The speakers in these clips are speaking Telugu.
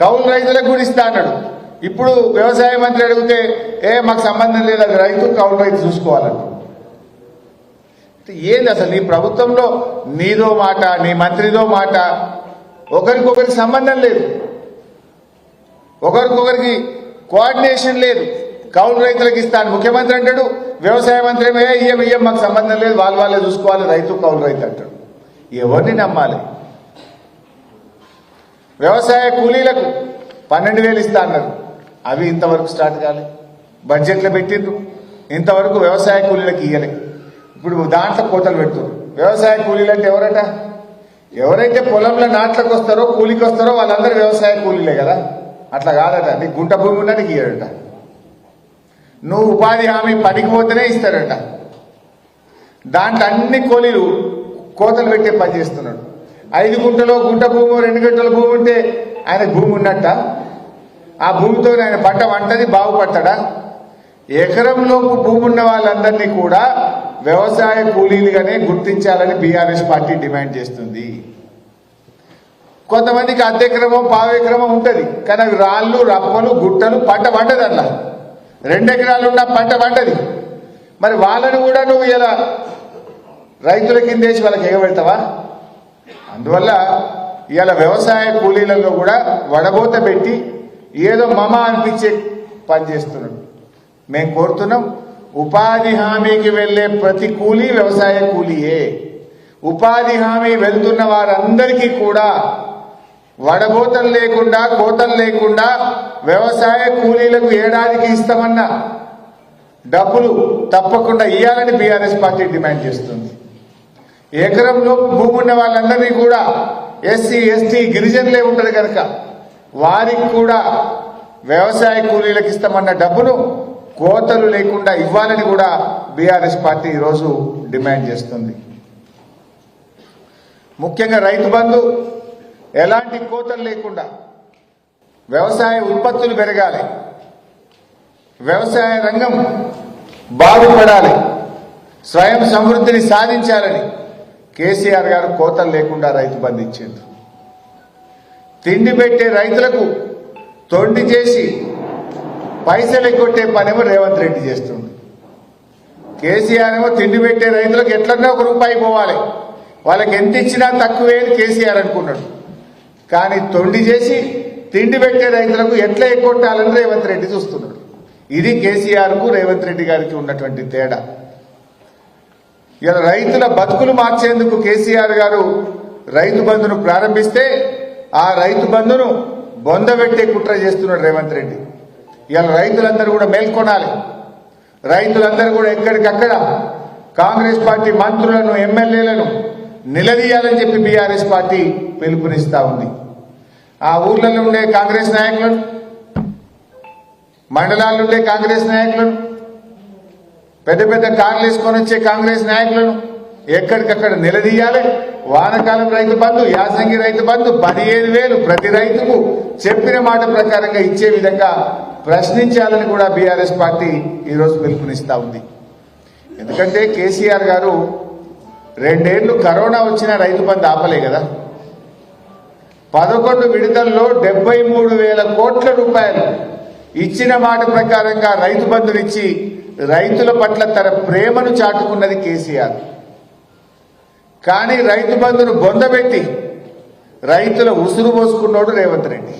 కౌలు రైతులకు కూడా ఇస్తా అన్నాడు. ఇప్పుడు వ్యవసాయ మంత్రి అడిగితే ఏ మాకు సంబంధం లేదు అది రైతు కౌలు రైతు చూసుకోవాలంట. ఏంది అసలు నీ ప్రభుత్వంలో నీదో మాట నీ మంత్రిదో మాట? ఒకరికొకరికి సంబంధం లేదు. ఒకరికొకరికి కోఆర్డినేషన్ లేదు. కౌలు రైతులకు ఇస్తాను ముఖ్యమంత్రి అంటాడు వ్యవసాయ మంత్రి ఏమో, ఇయ్యం ఇయ్యం మాకు సంబంధం లేదు వాళ్ళు వాళ్ళే చూసుకోవాలి రైతు కౌలు రైతు అంటాడు. ఎవరిని నమ్మాలి? వ్యవసాయ కూలీలకు పన్నెండు వేలు ఇస్తా అన్నారు. అవి ఇంతవరకు స్టార్ట్ కాలే. బడ్జెట్లో పెట్టిండ్రు. ఇంతవరకు వ్యవసాయ కూలీలకు ఇయ్యలే. ఇప్పుడు దాంట్లో కోతలు పెడుతున్నారు వ్యవసాయ కూలీలు అంటే ఎవరట? ఎవరైతే పొలంలో నాట్లకు వస్తారో కూలికి వస్తారో వాళ్ళందరూ వ్యవసాయ కూలీలే కదా. అట్లా కాదట. నీకు గుంట భూమి ఉన్నా నీకు ఇయ్యడట. నువ్వు ఉపాధి హామీ పనికి పోతేనే ఇస్తారట దాంట్లో అన్ని కూలీలు కోతలు పెట్టే పని చేస్తున్నాడు ఐదు గుంటలో గుంట భూమి రెండు గంటల భూమి ఉంటే ఆయన భూమి ఉన్నట్ట. ఆ భూమితో ఆయన పంట వంటది బాగుపడతాడా ఎకరంలోపు భూమి ఉన్న వాళ్ళందరినీ కూడా వ్యవసాయ కూలీలుగానే గుర్తించాలని బీఆర్ఎస్ పార్టీ డిమాండ్ చేస్తుంది. కొంతమందికి అర్ధెకరమో పావెకరమో ఉంటుంది కానీ అవి రాళ్ళు రప్పలు గుట్టలు పంట వండదు అట్లా. రెండు ఎకరాలు ఉన్న పంట పండది. మరి వాళ్ళని కూడా నువ్వు ఇలా రైతుల కిందేసి వాళ్ళకి ఎగబెడతావా? అందువల్ల ఇవాళ వ్యవసాయ కూలీలలో కూడా వడబోత పెట్టి ఏదో మమ అనిపించే పని చేస్తున్నాడు. మేము కోరుతున్నాం ఉపాధి హామీకి వెళ్ళే ప్రతి కూలీ వ్యవసాయ కూలీయే. ఉపాధి హామీ వెళ్తున్న వారందరికీ కూడా వడబోతలు లేకుండా కోతలు లేకుండా వ్యవసాయ కూలీలకు ఏడాదికి ఇస్తామన్న డబ్బులు తప్పకుండా ఇవ్వాలని బీఆర్ఎస్ పార్టీ డిమాండ్ చేస్తుంది. ఎకరంలో భూమి ఉన్న వాళ్ళందరినీ కూడా ఎస్సీ ఎస్టీ గిరిజనులే ఉంటారు కనుక వారికి కూడా వ్యవసాయ కూలీలకు ఇస్తామన్న డబ్బును కోతలు లేకుండా ఇవ్వాలని కూడా బీఆర్ఎస్ పార్టీ ఈరోజు డిమాండ్ చేస్తుంది. ముఖ్యంగా రైతు బంధు ఎలాంటి కోతలు లేకుండా వ్యవసాయ ఉత్పత్తులు పెరగాలి. వ్యవసాయ రంగం బాగుపడాలి. స్వయం సమృద్ధిని సాధించాలని కేసీఆర్ గారు కోతలు లేకుండా రైతు బంధు తిండి పెట్టే రైతులకు తొండి చేసి పైసలు ఎగ్గొట్టే పనేమో రేవంత్ రెడ్డి చేస్తుంది కేసీఆర్ ఏమో తిండి పెట్టే రైతులకు ఎట్లన్నా ఒక రూపాయి పోవాలి. వాళ్ళకి ఎంత ఇచ్చినా తక్కువే అని కేసీఆర్ అనుకున్నాడు. కానీ తొండి చేసి తిండి పెట్టే రైతులకు ఎట్లా ఎగ్గొట్టాలని రేవంత్ రెడ్డి చూస్తున్నాడు. ఇది కేసీఆర్కు రేవంత్ రెడ్డి గారికి ఉన్నటువంటి తేడా. ఇలా రైతుల బతుకులు మార్చేందుకు కేసీఆర్ గారు రైతు బంధును ప్రారంభిస్తే ఆ రైతు బంధును బొందబెట్టే కుట్ర చేస్తున్నాడు రేవంత్ రెడ్డి. ఇలా రైతులందరూ కూడా మేల్కొనాలి. రైతులందరూ కూడా ఎక్కడికక్కడ కాంగ్రెస్ పార్టీ మంత్రులను ఎమ్మెల్యేలను నిలదీయాలని చెప్పి బీఆర్ఎస్ పార్టీ పిలుపునిస్తా ఉంది. ఆ ఊర్లలో ఉండే కాంగ్రెస్ నాయకులను మండలాల్లో ఉండే కాంగ్రెస్ నాయకులను పెద్ద పెద్ద కార్లు వేసుకొని వచ్చే కాంగ్రెస్ నాయకులను ఎక్కడికక్కడ నిలదీయాలి. వానకాలం రైతు బంధు యాసంగి రైతు బంధు పదిహేను వేలు ప్రతి రైతుకు చెప్పిన మాట ప్రకారంగా ఇచ్చే విధంగా ప్రశ్నించాలని కూడా బీఆర్ఎస్ పార్టీ ఈరోజు పిలుపునిస్తా ఉంది. ఎందుకంటే కేసీఆర్ గారు రెండేళ్ళు కరోనా వచ్చిన రైతు బంధు ఆపలే కదా. పదకొండు విడతల్లో డెబ్బై మూడు వేల కోట్ల రూపాయలు ఇచ్చిన మాట ప్రకారంగా రైతు బంధునిచ్చి రైతుల పట్ల తన ప్రేమను చాటుకున్నది కేసీఆర్. కానీ రైతు బంధును బొందబెట్టి రైతుల ఉసురు పోసుకున్నాడు రేవంత్ రెడ్డి.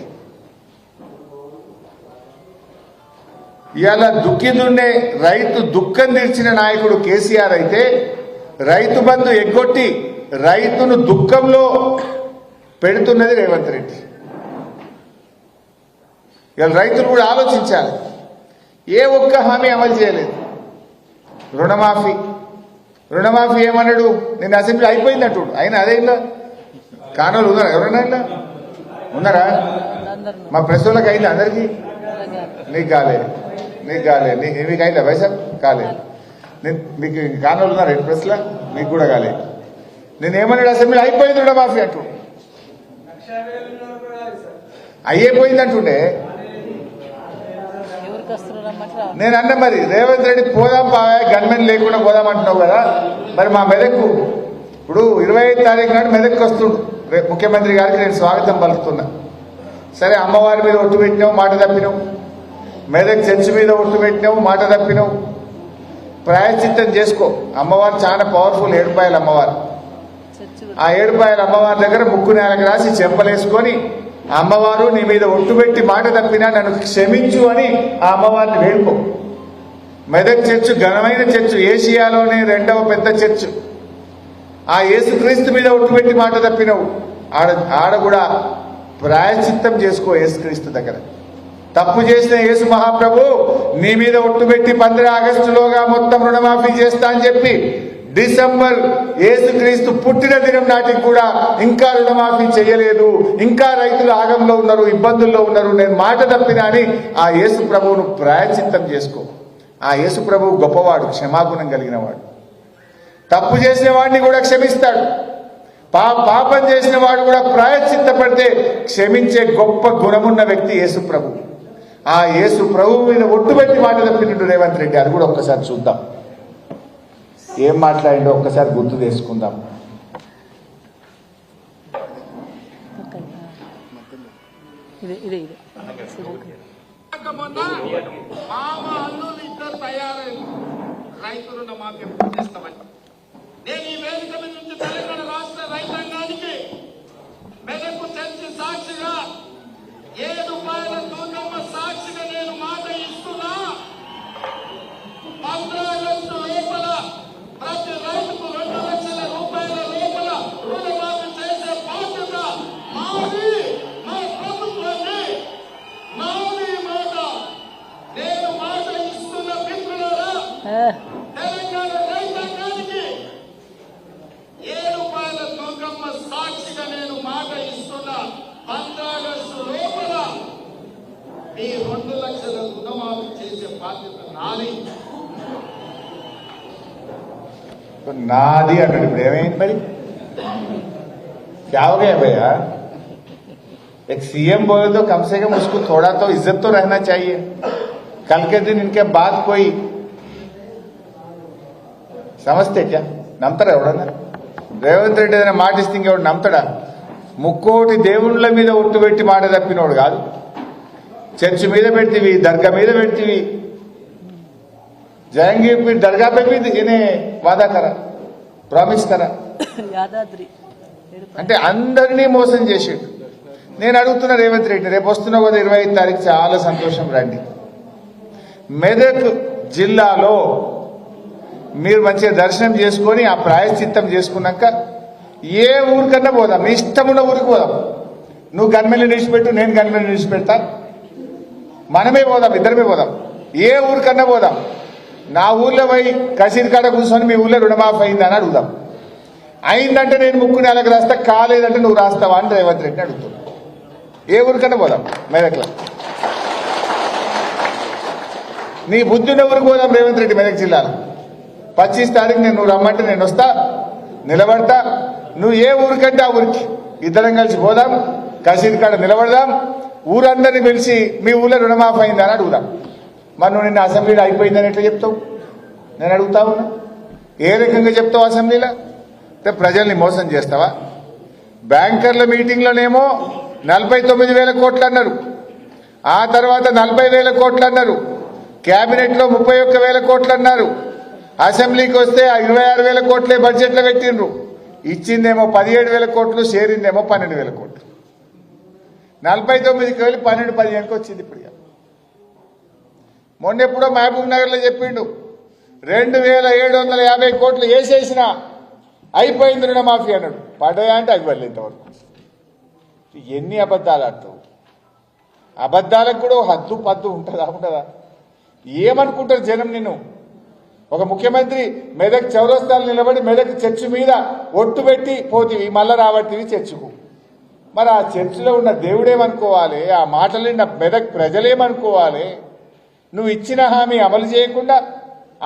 ఇలా దుఃఖిదుండే రైతు దుఃఖం తీర్చిన నాయకుడు కేసీఆర్ అయితే రైతు బంధు ఎగ్గొట్టి రైతును దుఃఖంలో పెడుతున్నది రేవంత్ రెడ్డి. ఇలా రైతులు కూడా ఆలోచించాలి. ఏ ఒక్క హామీ అమలు చేయలేదు. రుణమాఫీ. రుణమాఫీ ఏమన్నాడు? నేను అసెంబ్లీ అయిపోయింది అంటుడు. ఆయన అదే ఇలా కానోళ్ళు ఉన్నారా? ఎవరన్నా ఇలా ఉన్నారా? మా ప్రెస్ వాళ్ళకి అయింది అందరికీ? నీకు కాలేదు నీకు కాలేదు నీకు మీకు అయిందా పైసా? కాలేదు మీకు కానోళ్ళు ఉన్నారు? ఎయిట్ ప్రెస్లో మీకు కూడా కాలేదు నేను ఏమన్నాడు? అసెంబ్లీ అయిపోయింది రుణమాఫీ అంటు అయ్యేపోయింది అంటుండే ఎవరికి వస్తున్నారు రమ్మంటే రావాలి. నేను అన్న మరి రేవంత్ రెడ్డి పోదాం బాగా గన్మెన్ లేకుండా పోదాం అంటున్నావు కదా. మరి మా మెదక్కు ఇప్పుడు ఇరవై ఐదు తారీఖు నాడు మెదక్కి వస్తుండు. రే- ముఖ్యమంత్రి గారికి నేను స్వాగతం పలుకుతున్నా. సరే అమ్మవారి మీద ఒట్టు పెట్టినావు మాట తప్పినావు. మెదక్ చర్చి మీద ఒట్టు పెట్టినావు మాట తప్పినావు. ప్రాయశ్చిత్తం చేసుకో. అమ్మవారు చాలా పవర్ఫుల్ ఏడుపాయలు అమ్మవారు. ఆ ఏడుపాయల అమ్మవారి దగ్గర ముక్కు నేలకు రాసి చెంపలేసుకొని అమ్మవారు నీ మీద ఒట్టు పెట్టి మాట తప్పినా నన్ను క్షమించు అని ఆ అమ్మవారిని వేడుకో. మెదక్ చర్చ్ ఘనమైన చర్చ్ ఏషియాలోనే రెండవ పెద్ద చర్చ్. ఆ యేసుక్రీస్తు మీద ఒట్టు పెట్టి మాట తప్పినవు. ఆడ ఆడ కూడా ప్రాయశ్చిత్తం చేసుకో యేసుక్రీస్తు దగ్గర. తప్పు చేసిన యేసు మహాప్రభు నీ మీద ఒట్టు పెట్టి పంద్ర ఆగస్టులోగా మొత్తం రుణమాఫీ చేస్తా అని చెప్పి డిసెంబర్ ఏసుక్రీస్తు పుట్టిన దినం నాటికి కూడా ఇంకా రుణమాఫీ చేయలేదు ఇంకా రైతులు ఆగంలో ఉన్నారు ఇబ్బందుల్లో ఉన్నారు. నేను మాట తప్పినా అని ఆ యేసు ప్రభువును ప్రాయచిత్తం చేసుకో. ఆ యేసు ప్రభువు గొప్పవాడు క్షమాగుణం కలిగిన వాడు తప్పు చేసిన వాడిని కూడా క్షమిస్తాడు. పా పాపం చేసిన వాడు కూడా ప్రాయచిత్తపడితే క్షమించే గొప్ప గుణమున్న వ్యక్తి యేసు ప్రభు. ఆ యేసు ప్రభు మీద ఒట్టుబెట్టి మాట తప్పినట్టు రేవంత్ రెడ్డి అది కూడా ఒక్కసారి చూద్దాం. ఏం మాట్లాడిండో ఒక్కసారి గుర్తు చేసుకుందాం. ఇదే ఇదే ఇదే. మొన్న ఇద్దరు రైతు రుణమాఫీ ఎప్పుడు చేస్తామని నేను ఈ వేదిక మీద నుంచి తెలంగాణ రాష్ట్ర రైతాంగానికి మెదకు చర్చి సాక్షిగా ఏడు రూపాయల తూకమ్మ సాక్షిగా నేను మాట ఇస్తున్నా పంద్రాగస్టు లోపల ప్రతి రైతుకు రెండు లక్షల రూపాయల లోపల రుణమాఫీ చేసే బాధ్యత మాది మా ప్రభుత్వాన్ని నాది మాట నేను మాట ఇస్తున్న మిత్రులారా ఆ, తెలంగాణ రైతాంగానికి ఏ రూపాయల తూకమ్మ సాక్షిగా నేను మాట ఇస్తున్నా పంద్రాగస్టు లోపల మీ రెండు లక్షల రుణమాఫీ చేసే బాధ్యత నాది నాది అన్నాడు ఇప్పుడు ఏమైంది మరి क्या हो गया भैया एक सीएम बोले तो कम से कम उसको थोड़ा तो इज्जत तो रहना चाहिए कल के दिन इनके बाद कोई సమస్తే క్యా నమ్ముతారా ఎవడన్నా రేవంత్ రెడ్డి ఏదైనా మాట ఇస్తే ఇంకెవడు నమ్ముతాడా ముక్కోటి దేవుళ్ళ మీద ఒట్టు పెట్టి మాట తప్పినోడు కాదు చర్చి మీద పెడితివి దర్గా మీద పెడితివి जहांगीर पीर दरगाह पे भी ప్రామిస్తారా? యాదాద్రి. అంటే అందరినీ మోసం చేసిండు. నేను అడుగుతున్నా రేవంత్ రెడ్డి రేపు వస్తున్నా కదా ఇరవై ఐదు తారీఖు చాలా సంతోషం రండి. మెదక్ జిల్లాలో మీరు మంచిగా దర్శనం చేసుకొని ఆ ప్రాయశ్చిత్తం చేసుకున్నాక ఏ ఊరికన్నా పోదాం. మీ ఇష్టం ఉన్న ఊరికి పోదాం. నువ్వు గన్మెల్లి నిలిచిపెట్టు నేను గన్మెల్లి నిలిచిపెడతా మనమే పోదాం ఇద్దరమే పోదాం. ఏ ఊరికన్నా పోదాం. నా ఊర్లో పోయి కసీర్ కాడ కూర్చొని మీ ఊర్లో రుణమాఫీ అయిందని అడుగుదాం. అయిందంటే నేను ముక్కు నెలకు రాస్తా కాలేదంటే నువ్వు రాస్తావా అని రేవంత్ రెడ్డిని అడుగుతున్నా ఏ ఊరికన్నా పోదాం మెదక్లో. నీ బుద్ధి ఉన్న ఊరికి పోదాం రేవంత్ రెడ్డి మెదక్ జిల్లాలో. పచ్చిస్ తారీఖు నేను నువ్వు రమ్మంటే నేను వస్తా నిలబడతా. నువ్వు ఏ ఊరికంటే ఆ ఊరికి ఇద్దరం కలిసి పోదాం కసీర్ కాడ నిలబడదాం. ఊరందరినీ పిలిచి మీ ఊళ్ళో రుణమాఫీ అయిందని అడుగుదాం. మరి నువ్వు నిన్న అసెంబ్లీలో అయిపోయిందని ఎట్లా చెప్తావు? నేను అడుగుతా ఉన్నా. ఏ రకంగా చెప్తావు అసెంబ్లీలో? అంటే ప్రజల్ని మోసం చేస్తావా? బ్యాంకర్ల మీటింగ్లోనేమో నలభై తొమ్మిది వేల కోట్లు అన్నారు ఆ తర్వాత నలభై వేల కోట్లు అన్నారు క్యాబినెట్లో ముప్పై ఒక్క వేల కోట్లు అన్నారు అసెంబ్లీకి వస్తే ఆ ఇరవై ఆరు వేల కోట్లే బడ్జెట్లో పెట్టిండ్రు. ఇచ్చిందేమో పదిహేడు వేల కోట్లు చేరిందేమో పన్నెండు వేల కోట్లు. నలభై తొమ్మిదికి వెళ్ళి పన్నెండు పదిహేనుకి వచ్చింది ఇప్పుడు మొన్నెప్పుడో మొన్న ఎప్పుడో మహబూబ్ నగర్లో చెప్పిండు. రెండు వేల ఏడు వందల యాభై కోట్లు వేసేసిన అయిపోయింది రుణమాఫీ అన్నాడు. పడ్డాయా అంటే అవి వెళ్ళి ఇంతవరకు. ఎన్ని అబద్ధాలు ఆడతావు? అబద్ధాలకు కూడా హద్దు పద్దు ఉంటుందా ఉంటుందా ఏమనుకుంటారు జనం నిన్ను? ఒక ముఖ్యమంత్రి మెదక్ చౌరస్తాలు నిలబడి మెదక్ చర్చి మీద ఒట్టు పెట్టి పోతివి మళ్ళా రాబట్టివి చర్చకు. మరి ఆ చర్చిలో ఉన్న దేవుడేమనుకోవాలి? ఆ మాటలు మెదక్ ప్రజలేమనుకోవాలి? నువ్వు ఇచ్చిన హామీ అమలు చేయకుండా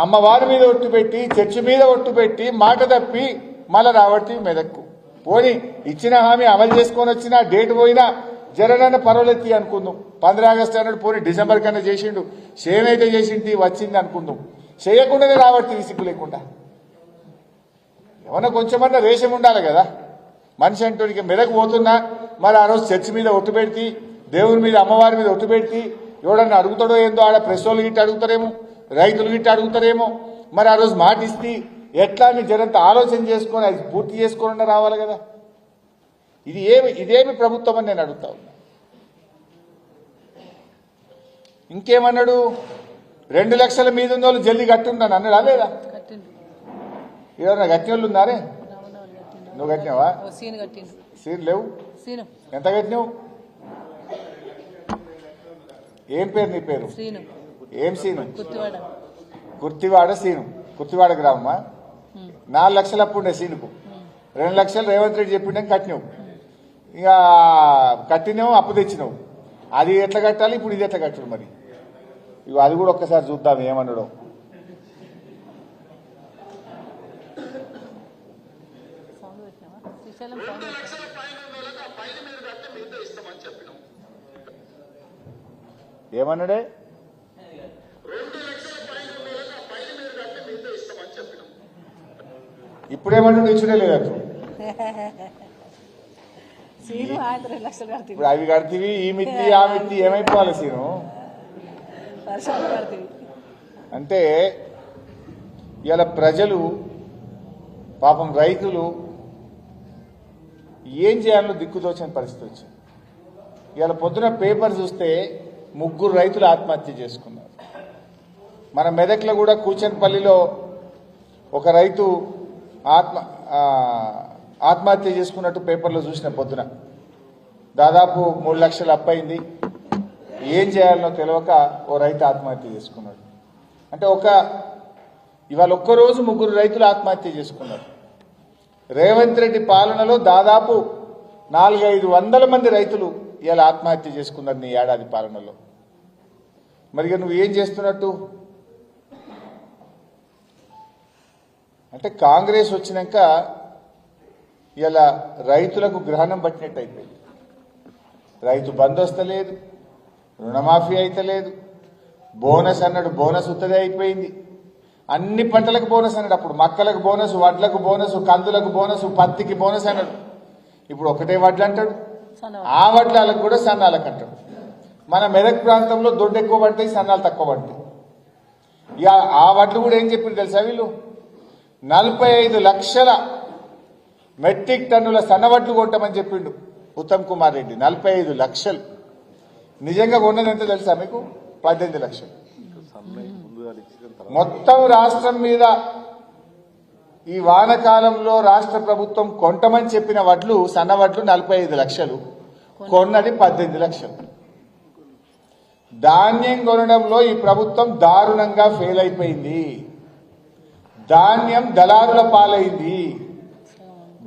అమ్మవారి మీద ఒట్టు పెట్టి చర్చి మీద ఒట్టు పెట్టి మాట తప్పి మళ్ళా రాబట్టి మెదక్కు. పోని ఇచ్చిన హామీ అమలు చేసుకొని వచ్చినా డేట్ పోయినా జరగన పర్వాలెత్తి అనుకుందాం. పంద్ర ఆగస్టు అన్నాడు పోనీ డిసెంబర్ కన్నా చేసిండు. సేనైతే చేసింది వచ్చింది అనుకుందాం. చేయకుండానే రాబట్టి సిగ్గు లేకుండా. ఏమన్నా కొంచెమన్నా రేషం ఉండాలి కదా. మనిషి అంటోనికి మెదకు పోతున్నా మరి ఆ రోజు చర్చి మీద ఒట్టు పెడితే దేవుని మీద అమ్మవారి మీద ఒట్టు పెడితే ఎవడన్నా అడుగుతాడో ఏందో ఆడ ప్రెస్ వాళ్ళు గిట్ట అడుగుతారేమో రైతులు గిట్ట అడుగుతారేమో. మరి ఆ రోజు మాట ఇస్తే ఎట్లా అని జనంత ఆలోచన చేసుకొని అది పూర్తి చేసుకొని రావాలి కదా. ఇది ఏమి ఇదేమి ప్రభుత్వం అని నేను అడుగుతా ఉన్నా. ఇంకేమన్నాడు? రెండు లక్షల మీద ఉన్న వాళ్ళు జల్దీ కట్టుంటాను అన్నాడా లేదా? ఎవరన్నా కట్టిన వాళ్ళు ఉన్నారే? నువ్వు కట్టినావా? సీను లేవు? ఎంత కట్టినావు? ఏం పేరు నీ పేరు? ఏం సీను? గుర్తువాడ కుర్తివాడ సీను. కుర్తివాడ గ్రామమా. నాలుగు లక్షలు అప్పు ఉండే సీనుకు. రెండు లక్షలు రేవంత్ రెడ్డి చెప్పిండే కట్టినావు. ఇక కట్టినావు అప్పు తెచ్చినావు. అది ఎట్లా కట్టాలి? ఇప్పుడు ఇది ఎట్లా కట్టడు మరి? ఇక అది కూడా ఒక్కసారి చూద్దాం ఏమన్నాడో సౌండ్ పెట్టినావా శ్రీశైలం సౌండ్ పెట్టినావా? లక్షల పైన ఉన్న వాళ్ళకి ఆ పైన మీరు కడితే మిగతా ఇస్తామని చెప్పినాం ఏమన్నాడే రెండు లక్షల పైన ఉన్న వాళ్ళకి ఆ పైన మీరు కడితే మిగతా ఇస్తామని చెప్పినాం ఇప్పుడేమంటాడు ఇచ్చుడే లేదు ఇప్పుడు అవి కడితివి ఈ మిత్తి ఆ మిత్తి ఏమైపోవాలి సీను? అంటే ఇలా ప్రజలు పాపం రైతులు ఏం చేయాలో దిక్కుదోచిన పరిస్థితి వచ్చింది. ఇవాళ పొద్దున పేపర్ చూస్తే ముగ్గురు రైతులు ఆత్మహత్య చేసుకున్నారు. మన మెదక్లో కూడా కూచన్పల్లిలో ఒక రైతు ఆత్మ ఆత్మహత్య చేసుకున్నట్టు పేపర్లో చూసిన పొద్దున. దాదాపు మూడు లక్షలు అప్పయింది ఏం చేయాలనో తెలియక ఓ రైతు ఆత్మహత్య చేసుకున్నాడు. అంటే ఒక ఇవాళ ఒక్కరోజు ముగ్గురు రైతులు ఆత్మహత్య చేసుకున్నారు. రేవంత్ రెడ్డి పాలనలో దాదాపు నాలుగైదు వందల మంది రైతులు ఇవాళ ఆత్మహత్య చేసుకున్నారు నీ ఏడాది పాలనలో. మరి నువ్వు ఏం చేస్తున్నట్టు? అంటే కాంగ్రెస్ వచ్చినాక ఇలా రైతులకు గ్రహణం పట్టినట్టు అయిపోయింది రైతు బంద్ వస్తలేదు రుణమాఫీ అయితలేదు బోనస్ అన్నాడు బోనస్ ఉత్తదే అయిపోయింది. అన్ని పంటలకు బోనస్ అన్నాడు అప్పుడు మక్కలకు బోనస్ వడ్లకు బోనస్ కందులకు బోనస్ పత్తికి బోనస్ అన్నాడు. ఇప్పుడు ఒకటే వడ్లు అంటాడు. ఆ వడ్లకు కూడా సన్నాలకు అంటాడు మన మెదక్ ప్రాంతంలో దొడ్డు ఎక్కువ పడతాయి సన్నాలు తక్కువ పడతాయి. ఇక ఆ వడ్లు కూడా ఏం చెప్పింది తెలుసా వీళ్ళు? నలభై ఐదు లక్షల మెట్రిక్ టన్నుల సన్నవడ్లు కొంటామని చెప్పిండు ఉత్తమ్ కుమార్ రెడ్డి. నలభై ఐదు లక్షలు. నిజంగా కొన్నది ఎంత తెలుసా మీకు? పద్దెనిమిది లక్షలు. మొత్తం రాష్ట్రం మీద ఈ వానకాలంలో రాష్ట్ర ప్రభుత్వం కొంటమని చెప్పిన వడ్లు సన్న వడ్లు నలభై ఐదు లక్షలు కొన్నది పద్దెనిమిది లక్షలు. ధాన్యం కొనడంలో ఈ ప్రభుత్వం దారుణంగా ఫెయిల్ అయిపోయింది. ధాన్యం దళారుల పాలైంది.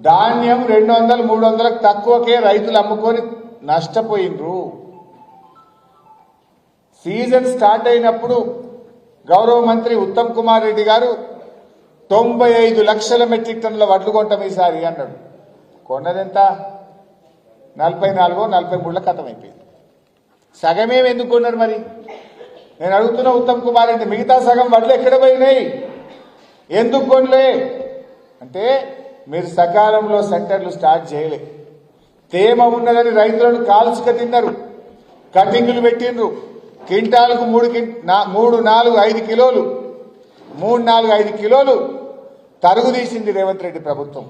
ధాన్యం రెండు వందలు మూడు వందలకు తక్కువకే రైతులు అమ్ముకొని నష్టపోయినరు సీజన్ స్టార్ట్ అయినప్పుడు గౌరవ మంత్రి ఉత్తమ్ కుమార్ రెడ్డి గారు తొంభై ఐదు లక్షల మెట్రిక్ టన్నుల వడ్లు కొంటాం ఈసారి అన్నాడు. కొన్నదెంత? నలభై నాలుగో నలభై మూడుల కథం అయిపోయింది సగమేం ఎందుకు కొన్నారు మరి? నేను అడుగుతున్న ఉత్తమ్ కుమార్ అంటే మిగతా సగం వడ్లు ఎక్కడ పోయినాయి? ఎందుకు కొనలే? అంటే మీరు సకాలంలో సెంటర్లు స్టార్ట్ చేయలే. తేమ ఉన్నదని రైతులను కాల్చుక తిన్నారు. కటింగులు పెట్టిండ్రు. క్వింటాలకు మూడు కిం- నా- మూడు నాలుగు ఐదు కిలోలు. మూడు నాలుగు ఐదు కిలోలు. తరుగు తీసింది రేవంత్ రెడ్డి ప్రభుత్వం.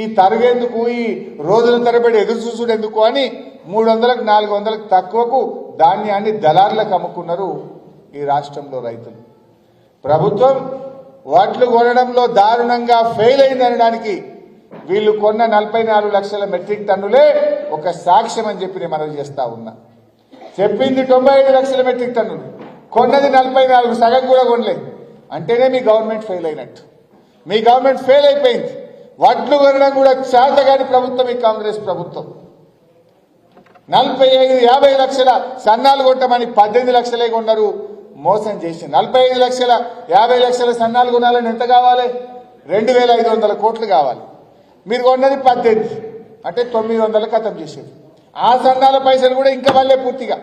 ఈ తరుగేందుకు ఈ రోజుల తరబడి ఎదురు చూసుడెందుకు అని మూడు వందలకు నాలుగు వందలకు తక్కువకు ధాన్యాన్ని దళారులకు అమ్ముకున్నారు ఈ రాష్ట్రంలో రైతులు. ప్రభుత్వం వడ్లు కొనడంలో దారుణంగా ఫెయిల్ అయిందనడానికి వీళ్ళు కొన్న నలభై నాలుగు లక్షల మెట్రిక్ టన్నులే ఒక సాక్ష్యం అని చెప్పి నేను మనవి చేస్తా ఉన్నా. చెప్పింది తొంభై ఐదు లక్షల మెట్రిక్ టన్నులు. కొన్నది నలభై నాలుగు సగం కూడా కొనలేదు. అంటేనే మీ గవర్నమెంట్ ఫెయిల్ అయినట్టు. మీ గవర్నమెంట్ ఫెయిల్ అయిపోయింది. వడ్లు కొనడం కూడా చేతగాని ప్రభుత్వం ఈ కాంగ్రెస్ ప్రభుత్వం. నలభై ఐదు యాభై లక్షల సన్నాలు కొట్టమని పద్దెనిమిది లక్షలే కొన్నారు మోసం చేసి. నలభై ఐదు లక్షల యాభై లక్షల సన్నాలు కొనాలని ఎంత కావాలి? రెండు వేల ఐదు వందల కోట్లు కావాలి. మీరు కొన్నది పద్దెనిమిది అంటే తొమ్మిది వందల కథం చేసేది. ఆ సన్నాల పైసలు కూడా ఇంకా వాళ్ళే పూర్తిగా.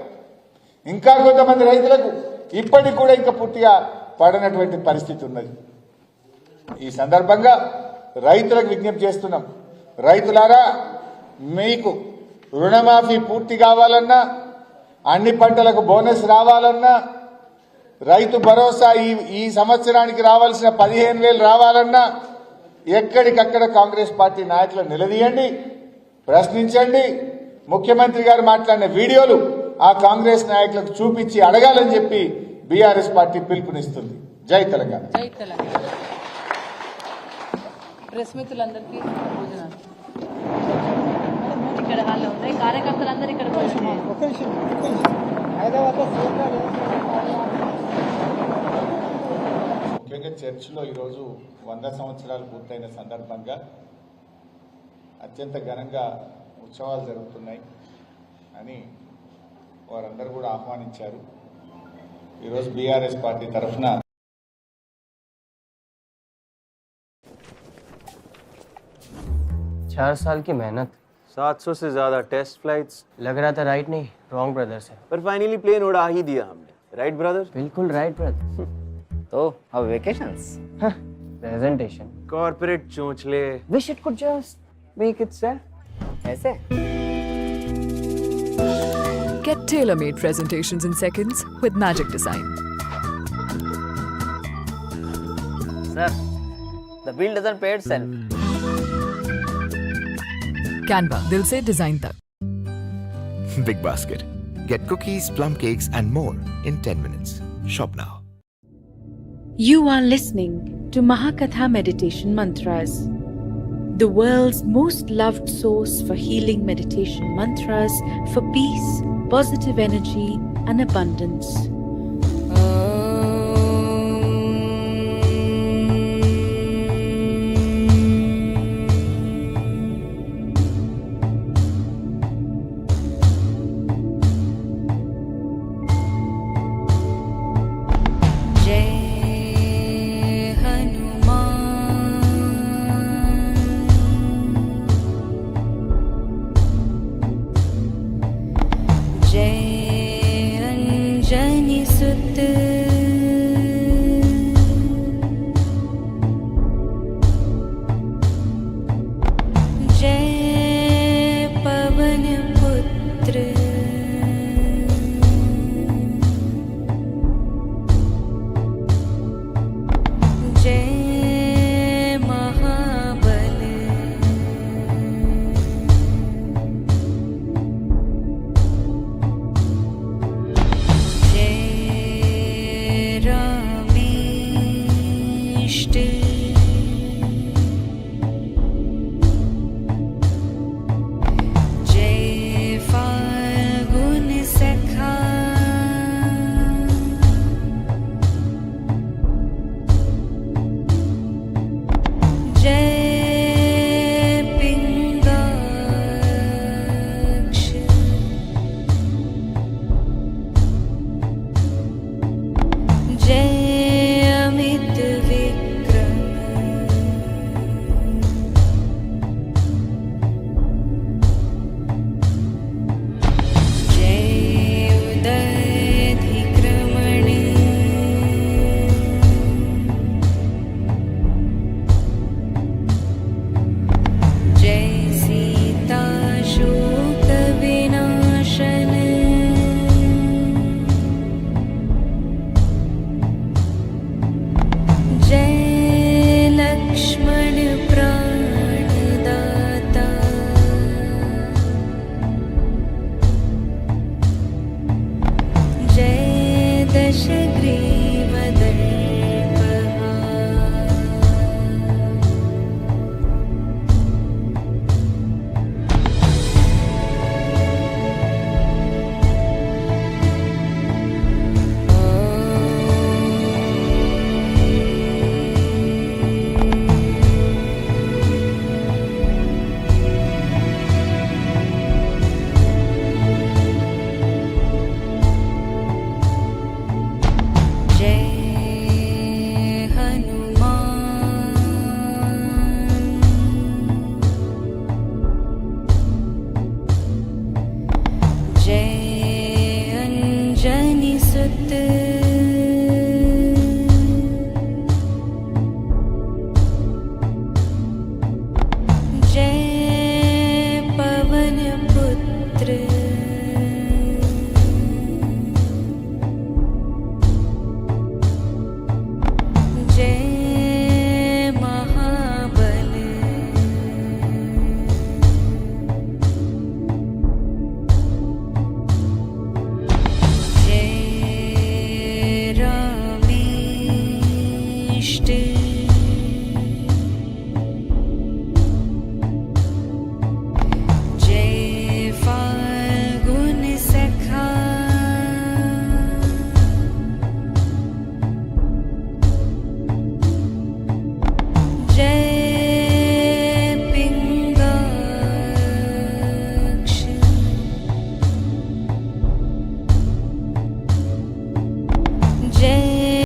ఇంకా కొంతమంది రైతులకు ఇప్పటికి కూడా ఇంకా పూర్తిగా పడనటువంటి పరిస్థితి ఉన్నది. ఈ సందర్భంగా రైతులకు విజ్ఞప్తి చేస్తున్నాం. రైతులారా మీకు రుణమాఫీ పూర్తి కావాలన్నా అన్ని పంటలకు బోనస్ రావాలన్నా రైతు భరోసా ఈ ఈ సంవత్సరానికి రావాల్సిన పదిహేను వేలు రావాలన్నా ఎక్కడికక్కడ కాంగ్రెస్ పార్టీ నాయకులను నిలదీయండి ప్రశ్నించండి. ముఖ్యమంత్రి గారు మాట్లాడిన వీడియోలు ఆ కాంగ్రెస్ నాయకులకు చూపించి అడగాలని చెప్పి బీఆర్ఎస్ పార్టీ పిలుపునిస్తుంది. జై తెలంగాణ. జై తెలంగాణ. ప్రెస్ మిత్రులందరికీ భోజనాలు. ఇక్కడ హాల్లో ఉన్నాయి కార్యకర్తలందరూ ఇక్కడ ముఖ్యంగా చర్చిలో ఈరోజు వంద సంవత్సరాలు పూర్తయిన సందర్భంగా అత్యంత ఘనంగా ఉత్సవాలు జరుగుతున్నాయి అని వారందరూ కూడా ఆహ్వానించారు. ఈరోజు బీఆర్ఎస్ పార్టీ తరఫున चार साल की मेहनत। 700 से ज़्यादा टेस्ट फ्लाइट्स लग रहा था राइट नहीं रॉन्ग ब्रदर से। पर फाइनली प्लेन उड़ा ही दिया हमने। राइट ब्रदर बिल्कुल राइट ब्रदर तो अब vacations presentation corporate चोंचले wish it could just make itself ऐसे? Get tailor-made presentations in seconds with Magic Design. Sir the bill doesn't pay itself Canva, दिल से डिजाइन तक Big Basket. Get cookies, plum cakes, and more in 10 minutes. Shop now. You are listening to Mahakatha Meditation Mantras, the world's most loved source for healing meditation mantras for peace, positive energy, and abundance.